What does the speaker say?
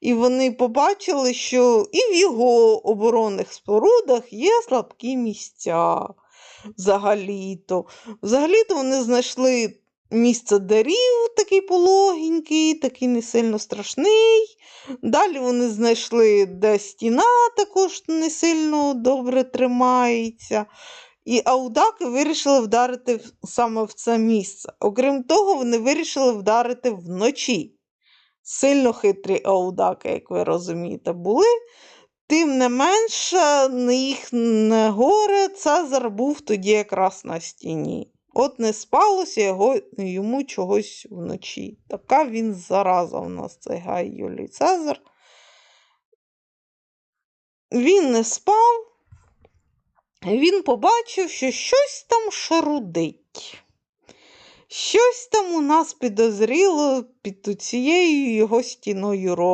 і вони побачили, що і в його оборонних спорудах є слабкі місця. Взагалі-то. Взагалі-то вони знайшли місце дарів, такий пологенький, такий не сильно страшний. Далі вони знайшли, де стіна також не сильно добре тримається. І аудаки вирішили вдарити саме в це місце. Окрім того, вони вирішили вдарити вночі. Сильно хитрі аудаки, як ви розумієте, були. Тим не менше, на їх горе, Цезар був тоді якраз на стіні. От не спалося його, йому чогось вночі. Така він зараза у нас, цей Гай Юлій Цезар. Він не спав, він побачив, що щось там шарудить. Щось там у нас підозріло під цією його стіною робить.